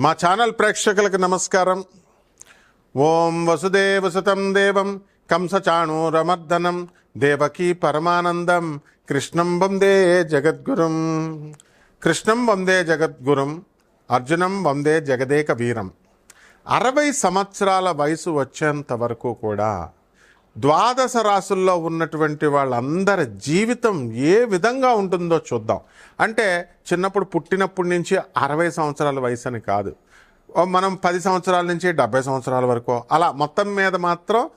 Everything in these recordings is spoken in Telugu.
మా ఛానల్ ప్రేక్షకులకు నమస్కారం. ఓం వసుదేవసుతం దేవం కంసచాణూరమర్దనం దేవకీ పరమానందం కృష్ణం వందే జగద్గురుం. కృష్ణం వందే జగద్గురుం అర్జునం వందే జగదేక వీరం అరవై సంవత్సరాల వయసు వచ్చేంత వరకు కూడా ద్వాదశ రాసుల్లో ఉన్నటువంటి వాళ్ళందరి జీవితం ఏ విధంగా ఉంటుందో చూద్దాం. అంటే చిన్నప్పుడు పుట్టినప్పటి నుంచి అరవై సంవత్సరాల వయసు అని కాదు. మనం పది సంవత్సరాల నుంచి డెబ్బై సంవత్సరాల వరకు అలా మొత్తం మీద మాత్రం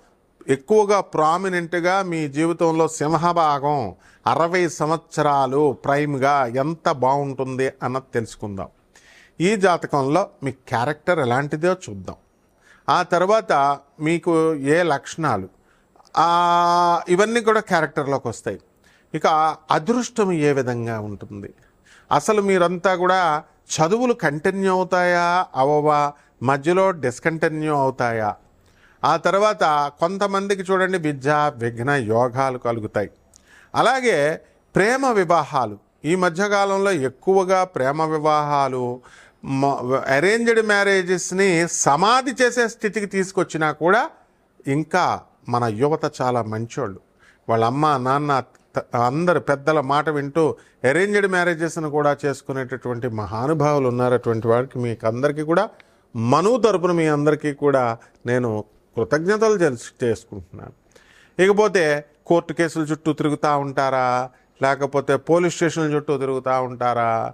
ఎక్కువగా ప్రామినెంట్గా మీ జీవితంలో సింహభాగం అరవై సంవత్సరాలు ప్రైమ్గా ఎంత బాగుంటుంది అన్నది తెలుసుకుందాం. ఈ జాతకంలో మీ క్యారెక్టర్ ఎలాంటిదో చూద్దాం. ఆ తర్వాత మీకు ఏ లక్షణాలు? ఇవన్నీ కూడా క్యారెక్టర్లోకి వస్తాయి. ఇక అదృష్టం ఏ విధంగా ఉంటుంది? అసలు మీరంతా కూడా చదువులు కంటిన్యూ అవుతాయా? అవవా? మధ్యలో డిస్కంటిన్యూ అవుతాయా? ఆ తర్వాత కొంతమందికి చూడండి విద్య విఘ్న యోగాలు కలుగుతాయి. అలాగే ప్రేమ వివాహాలు. ఈ మధ్యకాలంలో ఎక్కువగా ప్రేమ వివాహాలు అరేంజ్డ్ మ్యారేజెస్ని సమాధి చేసే స్థితికి తీసుకొచ్చినా కూడా ఇంకా మన యువత చాలా మంచోళ్ళు. వాళ్ళ అమ్మ నాన్న అందరు పెద్దల మాట వింటూ అరేంజ్డ్ మ్యారేజెస్ను కూడా చేసుకునేటటువంటి మహానుభావులు ఉన్నారు అటువంటి వారికి మీకు అందరికీ కూడా మనువు తరపున మీ అందరికీ కూడా నేను కృతజ్ఞతలు చేసుకుంటున్నాను. ఇకపోతే కోర్టు కేసుల చుట్టూ తిరుగుతూ ఉంటారా? లేకపోతే పోలీస్ స్టేషన్ల చుట్టూ తిరుగుతూ ఉంటారా?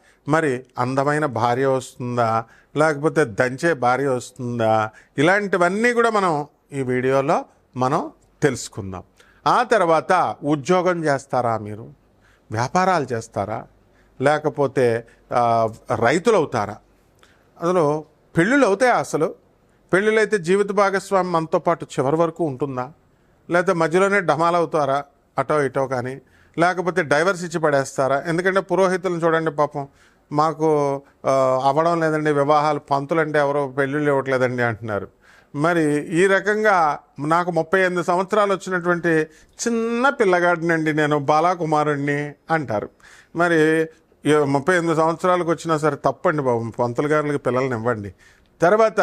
మరి అందమైన భార్య వస్తుందా? లేకపోతే దంచే భార్య వస్తుందా? ఇలాంటివన్నీ కూడా మనం ఈ వీడియోలో మనం తెలుసుకుందాం. ఆ తర్వాత ఉద్యోగం చేస్తారా మీరు? వ్యాపారాలు చేస్తారా? లేకపోతే రైతులు అవుతారా అందులో పెళ్ళిళ్ళు అవుతాయి అసలు? పెళ్ళిళ్ళైతే జీవిత భాగస్వామి మనతో పాటు చివరి వరకు ఉంటుందా? లేకపోతే మధ్యలోనే డమాలు అవుతారా అటో ఇటో కానీ? లేకపోతే డైవర్స్ ఇచ్చి పడేస్తారా? ఎందుకంటే పురోహితులను చూడండి పాపం. మాకు అవ్వడం లేదండి వివాహాలు పంతులంటే ఎవరో పెళ్ళిళ్ళు ఇవ్వట్లేదండి అంటున్నారు. మరి ఈ రకంగా నాకు ముప్పై ఎనిమిది సంవత్సరాలు వచ్చినటువంటి చిన్న పిల్లగాడినండి నేను బాలాకుమారుణ్ణి అంటారు. మరి ముప్పై ఎనిమిది సంవత్సరాలకు వచ్చినా సరే తప్పండి బాబు పంతులు గారులకు పిల్లల్ని ఇవ్వండి. తర్వాత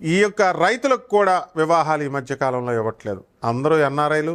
ఈ యొక్క రైతులకు కూడా వివాహాలు ఈ మధ్య కాలంలో ఇవ్వట్లేదు. అందరూ ఎన్ఆర్ఐలు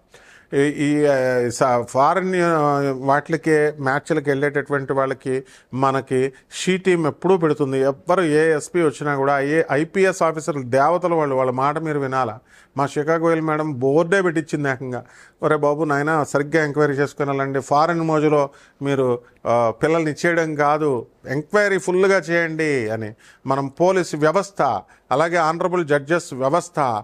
ఈ- ఈ ఫారిన్ వాటికి మ్యాచ్లకు వెళ్ళేటటువంటి వాళ్ళకి మనకి షీ టీం ఎప్పుడూ పెడుతుంది. ఎవ్వరు ఏ ఎస్పీ వచ్చినా కూడా ఏ ఐపీఎస్ ఆఫీసర్లు దేవతలు వాళ్ళు వాళ్ళ మాట మీరు వినాలా? మా షికాగో మేడం బోర్డే పెట్టించింది ఏకంగా. ఒరే బాబు నాయన సరిగ్గా ఎంక్వైరీ చేసుకుని వెళ్ళండి ఫారిన్ మోజులో మీరు పిల్లల్ని ఇచ్చేయడం కాదు. ఎంక్వైరీ ఫుల్గా చేయండి అని. మనం పోలీస్ వ్యవస్థ అలాగే ఆనరబుల్ జడ్జెస్ వ్యవస్థ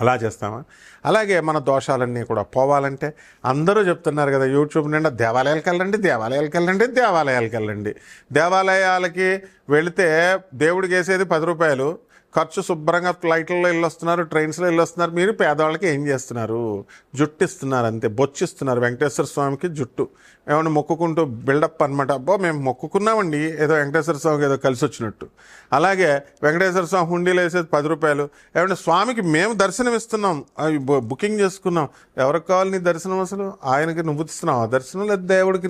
అలా చేస్తామా? అలాగే మన దోషాలన్నీ కూడా పోవాలంటే అందరూ చెప్తున్నారు కదా యూట్యూబ్ నిండా దేవాలయాలకు వెళ్ళండి దేవాలయాలకు వెళ్ళండి దేవాలయాలకు వెళ్ళండి. దేవాలయాలకి వెళితే దేవుడికి వేసేది పది రూపాయలు. ఖర్చు శుభ్రంగా ఫ్లైట్లలో వెళ్ళొస్తున్నారు ట్రైన్స్లో వెళ్ళొస్తున్నారు. మీరు పేదవాళ్ళకి ఏం చేస్తున్నారు? జుట్టు ఇస్తున్నారు అంతే బొచ్చిస్తున్నారు. వెంకటేశ్వర స్వామికి జుట్టు. ఏమైనా మొక్కుకుంటూ బిల్డప్ అనమాట అబ్బో మేము మొక్కుకున్నామండి. ఏదో వెంకటేశ్వర స్వామికి ఏదో కలిసి వచ్చినట్టు. అలాగే వెంకటేశ్వర స్వామి హుండీలో వేసేది పది రూపాయలు. ఏమంటే స్వామికి మేము దర్శనం ఇస్తున్నాం అవి బుకింగ్ చేసుకున్నాం. ఎవరికి కావాలి నీ దర్శనం అసలు? ఆయనకి నువ్వు ఇస్తున్నావు. దర్శనం లేదు దేవుడికి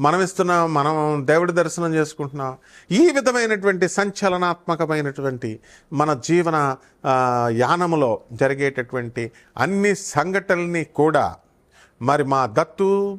మనం ఇస్తున్నాం. మనం దేవుడి దర్శనం చేసుకుంటున్నాం. ఈ విధమైనటువంటి సంచలనాత్మకమైనటువంటి మన జీవన యానములో జరిగేటటువంటి అన్ని సంఘటనల్ని కూడా మరి మా దత్తు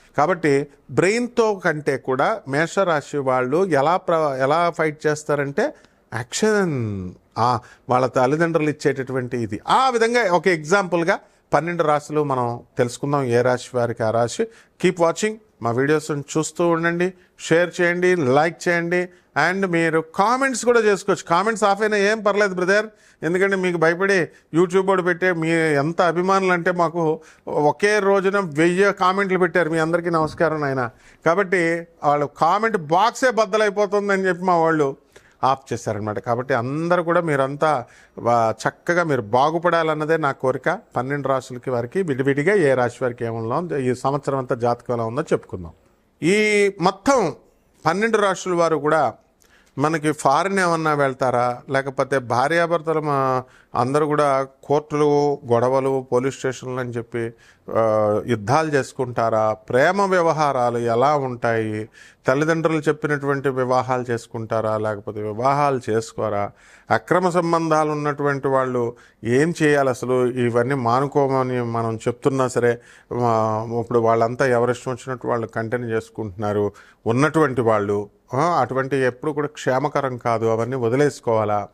కాబట్టి బ్రెయిన్తో కంటే కూడా మేషరాశి వాళ్ళు ఎలా ప్ర ఎలా ఫైట్ చేస్తారంటే యాక్షన్. వాళ్ళ తల్లిదండ్రులు ఇచ్చేటటువంటి ఇది. ఆ విధంగా ఒక ఎగ్జాంపుల్గా పన్నెండు రాశులు మనం తెలుసుకుందాం. ఏ రాశి వారికి? ఆ రాశి. Keep watching. మా వీడియోస్ని చూస్తూ ఉండండి షేర్ చేయండి లైక్ చేయండి అండ్ మీరు కామెంట్స్ కూడా చేసుకోవచ్చు. కామెంట్స్ ఆఫ్ అయినా ఏం పర్లేదు బ్రదర్. ఎందుకంటే మీకు భయపడి యూట్యూబ్ వాడు పెట్టే మీ ఎంత అభిమానులు అంటే మాకు ఒకే రోజున వెయ్యి కామెంట్లు పెట్టారు. మీ అందరికీ నమస్కారం ఆయన కాబట్టి వాళ్ళు కామెంట్ బాక్సే బద్దలైపోతుందని చెప్పి మా వాళ్ళు ఆఫ్ చేశారనమాట కాబట్టి అందరూ కూడా మీరంతా చక్కగా మీరు బాగుపడాలన్నదే నా కోరిక. పన్నెండు రాశులకి వారికి విడివిడిగా ఏ రాశి వారికి ఏమన్నా ఉందో ఈ సంవత్సరం అంతా జాతకం ఎలా ఉందో చెప్పుకుందాం. ఈ మొత్తం పన్నెండు రాశుల వారు కూడా మనకి ఫారిన్ ఏమన్నా వెళ్తారా? లేకపోతే భార్యాభర్తలు మా అందరూ కూడా కోర్టులు గొడవలు పోలీస్ స్టేషన్లు అని చెప్పి యుద్ధాలు చేసుకుంటారా? ప్రేమ వ్యవహారాలు ఎలా ఉంటాయి? తల్లిదండ్రులు చెప్పినటువంటి వివాహాలు చేసుకుంటారా? లేకపోతే వివాహాలు చేసుకోరా? అక్రమ సంబంధాలు ఉన్నటువంటి వాళ్ళు ఏం చేయాలి అసలు? ఇవన్నీ మానుకోమని మనం చెప్తున్నా సరే ఇప్పుడు వాళ్ళంతా ఎవరిష్టం వచ్చినట్టు వాళ్ళు కంటిన్యూ చేసుకుంటున్నారు. ఉన్నటువంటి వాళ్ళు అటువంటి ఎప్పుడు కూడా క్షేమకరం కాదు అవన్నీ వదిలేసుకోవాలా?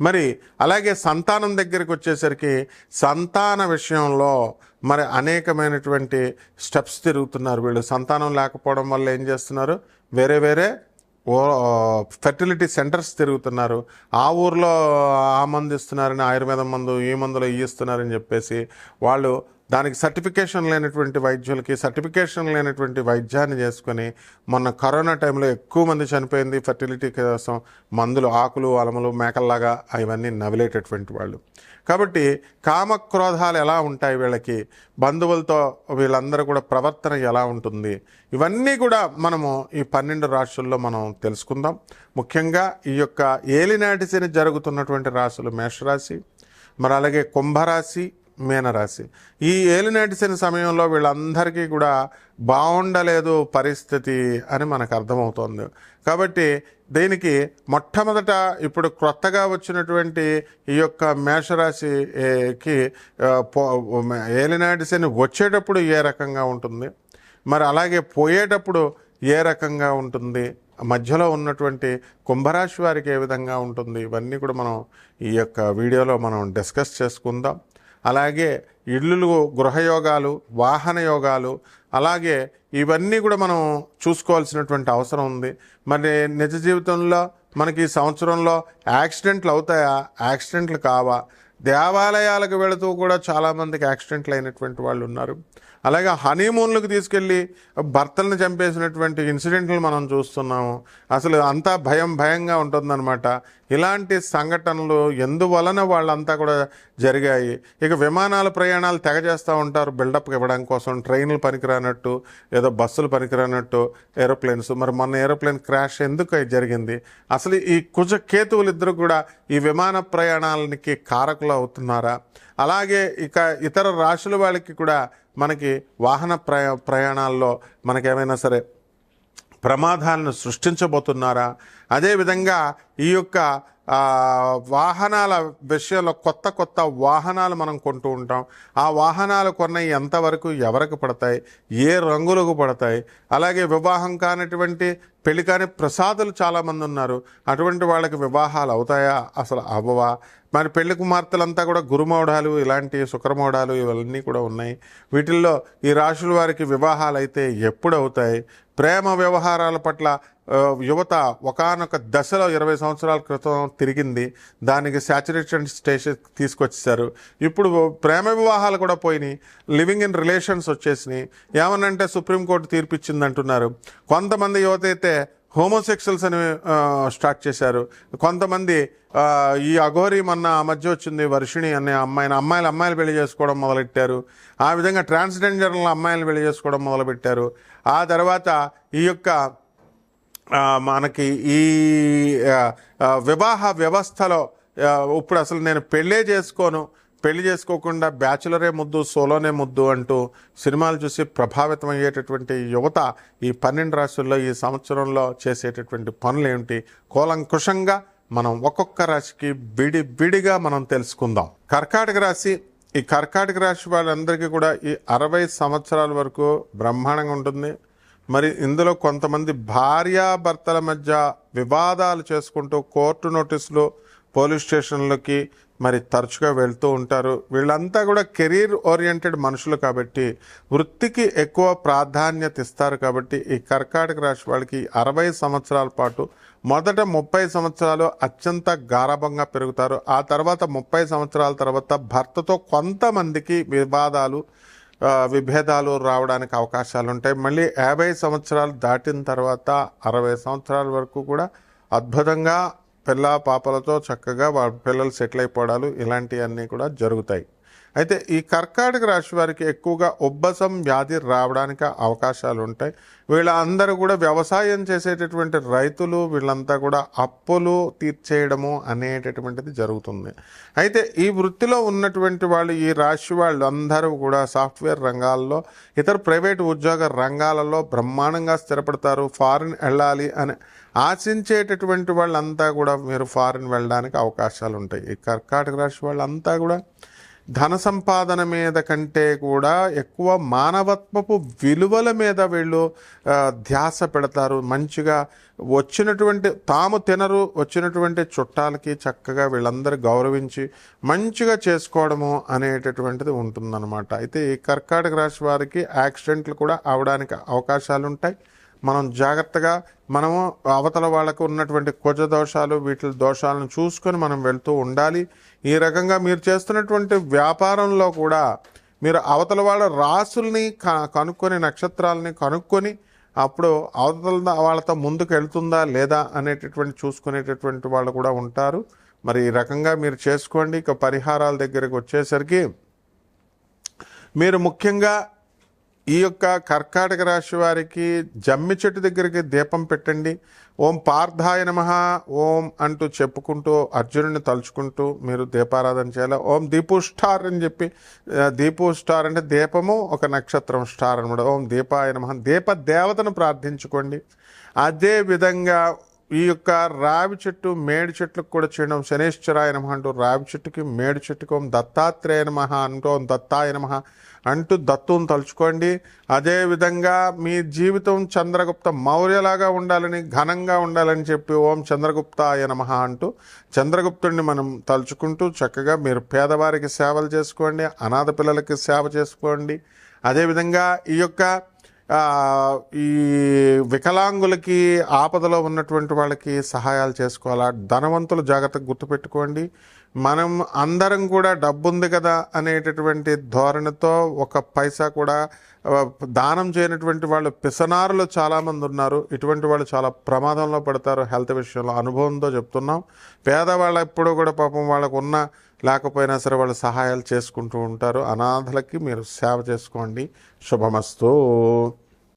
మరి అలాగే సంతానం దగ్గరికి వచ్చేసరికి సంతాన విషయంలో మరి అనేకమైనటువంటి స్టెప్స్ తిరుగుతున్నారు వీళ్ళు. సంతానం లేకపోవడం వల్ల ఏం చేస్తున్నారు? వేరే వేరే ఓ ఫెర్టిలిటీ సెంటర్స్ తిరుగుతున్నారు. ఆ ఊర్లో ఆ మందు ఇస్తున్నారని ఆయుర్వేదం మందు ఈ మందులో ఈ ఇస్తున్నారని చెప్పేసి వాళ్ళు దానికి సర్టిఫికేషన్ లేనటువంటి వైద్యులకి సర్టిఫికేషన్ లేనటువంటి వైద్యాన్ని చేసుకొని మొన్న కరోనా టైంలో ఎక్కువ మంది చనిపోయింది ఫెర్టిలిటీ కోసం మందులు ఆకులు అలములు మేకల్లాగా ఇవన్నీ నవిలేటటువంటి వాళ్ళు. కాబట్టి కామక్రోధాలు ఎలా ఉంటాయి వీళ్ళకి? బంధువులతో వీళ్ళందరూ కూడా ప్రవర్తన ఎలా ఉంటుంది? ఇవన్నీ కూడా మనము ఈ పన్నెండు రాశుల్లో మనం తెలుసుకుందాం. ముఖ్యంగా ఈ యొక్క ఏలినాటిసిన జరుగుతున్నటువంటి రాశులు మేషరాశి మరి అలాగే కుంభరాశి మీనరాశి. ఈ ఏలినాటి సమయంలో వీళ్ళందరికీ కూడా బాగుండలేదు పరిస్థితి అని మనకు అర్థమవుతోంది. కాబట్టి దీనికి మొట్టమొదట ఇప్పుడు క్రొత్తగా వచ్చినటువంటి ఈ యొక్క మేషరాశికి ఆ, పో- వచ్చేటప్పుడు ఏ రకంగా ఉంటుంది? మరి అలాగే పోయేటప్పుడు ఏ రకంగా ఉంటుంది? మధ్యలో ఉన్నటువంటి కుంభరాశి వారికి ఏ విధంగా ఉంటుంది? ఇవన్నీ కూడా మనం ఈ యొక్క వీడియోలో మనం డిస్కస్ చేసుకుందాం. అలాగే ఇల్లులు గృహయోగాలు వాహన యోగాలు అలాగే ఇవన్నీ కూడా మనం చూసుకోవాల్సినటువంటి అవసరం ఉంది. మరి నిజ జీవితంలో మనకి ఈ సంవత్సరంలో యాక్సిడెంట్లు అవుతాయా? యాక్సిడెంట్లు కావా? దేవాలయాలకు వెళుతూ కూడా చాలామందికి యాక్సిడెంట్లు అయినటువంటి వాళ్ళు ఉన్నారు. అలాగే హనీమూన్లకు తీసుకెళ్ళి భర్తలను చంపేసినటువంటి ఇన్సిడెంట్లు మనం చూస్తున్నాము. అసలు అంతా భయం భయంగా ఉంటుందన్నమాట. ఇలాంటి సంఘటనలు ఎందువలన వాళ్ళంతా కూడా జరిగాయి? ఇక విమానాల ప్రయాణాలు తెగ చేస్తూ ఉంటారు. బిల్డప్ ఇవ్వడం కోసం ట్రైన్లు పనికిరానట్టు ఏదో బస్సులు పనికిరానట్టు ఏరోప్లేన్స్. మరి మొన్న ఏరోప్లేన్ క్రాష్ ఎందుకు జరిగింది? అసలు ఈ కుజ కేతువులు ఇద్దరు కూడా ఈ విమాన ప్రయాణాలకి కారకులు అవుతున్నారా? అలాగే ఇక ఇతర రాశుల వాళ్ళకి కూడా మనకి వాహన ప్రయా ప్రయాణాల్లో మనకేమైనా సరే ప్రమాదాలను సృష్టించబోతున్నారా? అదేవిధంగా ఈ యొక్క వాహనాల విషయంలో కొత్త కొత్త వాహనాలు మనం కొంటూ ఉంటాం. ఆ వాహనాలు కొన్నవి ఎంతవరకు ఎవరికి పడతాయి? ఏ రంగులకు పడతాయి? అలాగే వివాహం కానటువంటి పెళ్ళి కాని ప్రసాదులు చాలామంది ఉన్నారు. అటువంటి వాళ్ళకి వివాహాలు అవుతాయా? అసలు అవ్వవా? మరి పెళ్ళి కుమార్తెలంతా కూడా గురుమౌఢాలు ఇలాంటి శుక్రమౌఢాలు ఇవన్నీ కూడా ఉన్నాయి. వీటిల్లో ఈ రాశుల వారికి వివాహాలు అయితే ఎప్పుడు అవుతాయి ప్రేమ వ్యవహారాల పట్ల యువత ఒకానొక దశలో ఇరవై సంవత్సరాల క్రితం తిరిగింది. దానికి సాచురేషన్ స్టేషన్ తీసుకొచ్చేసారు ఇప్పుడు ప్రేమ వివాహాలు కూడా పోయినాయి. లివింగ్ ఇన్ రిలేషన్స్ వచ్చేసినాయి. ఏమనంటే సుప్రీంకోర్టు తీర్పిచ్చింది అంటున్నారు కొంతమంది యువత అయితే హోమోసెక్షువల్స్ అని స్టార్ట్ చేశారు. కొంతమంది ఈ అఘోరి మొన్న ఆ మధ్య వచ్చింది వర్షిణి అనే అమ్మాయిని అమ్మాయిలు అమ్మాయిలు పెళ్ళి చేసుకోవడం మొదలెట్టారు. ఆ విధంగా ట్రాన్స్జెండర్ల అమ్మాయిలు పెళ్ళి చేసుకోవడం మొదలుపెట్టారు. ఆ తర్వాత ఈ యొక్క మనకి ఈ వివాహ వ్యవస్థలో ఇప్పుడు అసలు నేను పెళ్ళే చేసుకోను పెళ్ళి చేసుకోకుండా బ్యాచులరే ముద్దు సోలోనే ముద్దు అంటూ సినిమాలు చూసి ప్రభావితం అయ్యేటటువంటి యువత ఈ పన్నెండు రాశుల్లో ఈ సంవత్సరంలో చేసేటటువంటి పనులు ఏమిటి కూలంకుషంగా మనం ఒక్కొక్క రాశికి బిడి బిడిగా మనం తెలుసుకుందాం. కర్కాటక రాశి ఈ కర్కాటక రాశి వాళ్ళందరికీ కూడా ఈ అరవై సంవత్సరాల వరకు బ్రహ్మాండంగా ఉంటుంది. మరి ఇందులో కొంతమంది భార్యాభర్తల మధ్య వివాదాలు చేసుకుంటూ కోర్టు నోటీసులు పోలీస్ స్టేషన్లకి మరి తరచుగా వెళ్తూ ఉంటారు. వీళ్ళంతా కూడా కెరీర్ ఓరియంటెడ్ మనుషులు కాబట్టి వృత్తికి ఎక్కువ ప్రాధాన్యత ఇస్తారు కాబట్టి ఈ కర్కాటక రాశి వాళ్ళకి అరవై సంవత్సరాల పాటు మొదట ముప్పై సంవత్సరాలు అత్యంత గారాభంగా పెరుగుతారు. ఆ తర్వాత ముప్పై సంవత్సరాల తర్వాత భర్తతో కొంతమందికి వివాదాలు విభేదాలు రావడానికి అవకాశాలు ఉంటాయి. మళ్ళీ యాభై సంవత్సరాలు దాటిన తర్వాత అరవై సంవత్సరాల వరకు కూడా అద్భుతంగా పిల్ల పాపలతో చక్కగా వాళ్ళ పిల్లలు సెటిల్ అయిపోవడాలు ఇలాంటివన్నీ కూడా జరుగుతాయి. అయితే ఈ కర్కాటక రాశి వారికి ఎక్కువగా ఉబ్బసం వ్యాధి రావడానికి అవకాశాలు ఉంటాయి వీళ్ళందరూ కూడా వ్యవసాయం చేసేటటువంటి రైతులు వీళ్ళంతా కూడా అప్పులు తీర్చేయడము అనేటటువంటిది జరుగుతుంది. అయితే ఈ వృత్తిలో ఉన్నటువంటి వాళ్ళు ఈ రాశి వాళ్ళు అందరూ కూడా సాఫ్ట్వేర్ రంగాల్లో ఇతర ప్రైవేట్ ఉద్యోగ రంగాలలో బ్రహ్మాండంగా స్థిరపడతారు. ఫారిన్ వెళ్ళాలి అని ఆశించేటటువంటి వాళ్ళంతా కూడా మీరు ఫారిన్ వెళ్ళడానికి అవకాశాలు ఉంటాయి ఈ కర్కాటక రాశి వాళ్ళంతా కూడా ధన సంపాదన మీద కంటే కూడా ఎక్కువ మానవత్వపు విలువల మీద వీళ్ళు ధ్యాస పెడతారు. మంచిగా వచ్చినటువంటి తాము తినరు వచ్చినటువంటి చుట్టాలకి చక్కగా వీళ్ళందరూ గౌరవించి మంచిగా చేసుకోవడము అనేటటువంటిది ఉంటుందన్నమాట. అయితే ఈ కర్కాటక రాశి వారికి యాక్సిడెంట్లు కూడా అవడానికి అవకాశాలు ఉంటాయి మనం జాగ్రత్తగా మనము అవతల వాళ్ళకు ఉన్నటువంటి కుజ దోషాలు వీటి దోషాలను చూసుకొని మనం వెళ్తూ ఉండాలి. ఈ రకంగా మీరు చేస్తున్నటువంటి వ్యాపారంలో కూడా మీరు అవతల వాళ్ళ రాసుల్ని క- కనుక్కొని నక్షత్రాలని కనుక్కొని అప్పుడు అవతల వాళ్ళతో ముందుకు వెళ్తుందా లేదా అనేటటువంటి చూసుకునేటటువంటి వాళ్ళు కూడా ఉంటారు. మరి ఈ రకంగా మీరు చేసుకోండి. ఇక పరిహారాల దగ్గరకు వచ్చేసరికి మీరు ముఖ్యంగా ఈ యొక్క కర్కాటక రాశి వారికి జమ్మి చెట్టు దగ్గరికి దీపం పెట్టండి. ఓం పార్థాయ నమ. ఓం అంటూ చెప్పుకుంటూ అర్జునుడిని తలుచుకుంటూ మీరు దీపారాధన చేయాలి? ఓం దీపు స్టార్ అని చెప్పి దీపు స్టార్ అంటే దీపము ఒక నక్షత్రం స్టార్ అనమాట. ఓం దీపాయ నమ. దీప దేవతను ప్రార్థించుకోండి. అదే విధంగా ఈ యొక్క రావి చెట్టు మేడి చెట్లకు కూడా చేయడం శనేశ్వరాయ నమ అంటూ రావి చెట్టుకి మేడి చెట్టుకి ఓం దత్తాత్రేయ నమ అంటూ ఓం దత్తాయ నమ అంటూ దత్తును తలుచుకోండి. అదేవిధంగా మీ జీవితం చంద్రగుప్త మౌర్యలాగా ఉండాలని ఘనంగా ఉండాలని చెప్పి ఓం చంద్రగుప్తాయ నమ అంటూ చంద్రగుప్తుడిని మనం తలుచుకుంటూ చక్కగా మీరు పేదవారికి సేవలు చేసుకోండి అనాథ పిల్లలకి సేవ చేసుకోండి. అదేవిధంగా ఈ యొక్క ఈ వికలాంగులకి ఆపదలో ఉన్నటువంటి వాళ్ళకి సహాయాలు చేసుకోవాలా? ధనవంతులు జాగ్రత్తగా గుర్తుపెట్టుకోండి. మనం అందరం కూడా డబ్బు ఉంది కదా అనేటటువంటి ధోరణితో ఒక పైసా కూడా దానం చేయనటువంటి వాళ్ళు పిసనారులు చాలామంది ఉన్నారు. ఇటువంటి వాళ్ళు చాలా ప్రమాదంలో పడతారు. హెల్త్ విషయంలో అనుభవంతో చెప్తున్నాం. పేదవాళ్ళ ఎప్పుడూ కూడా పాపం వాళ్ళకు ఉన్న లేకపోయినా సరే వాళ్ళు సహాయాలు చేసుకుంటూ ఉంటారు. అనాథలకి మీరు సేవ చేసుకోండి. శుభమస్తు.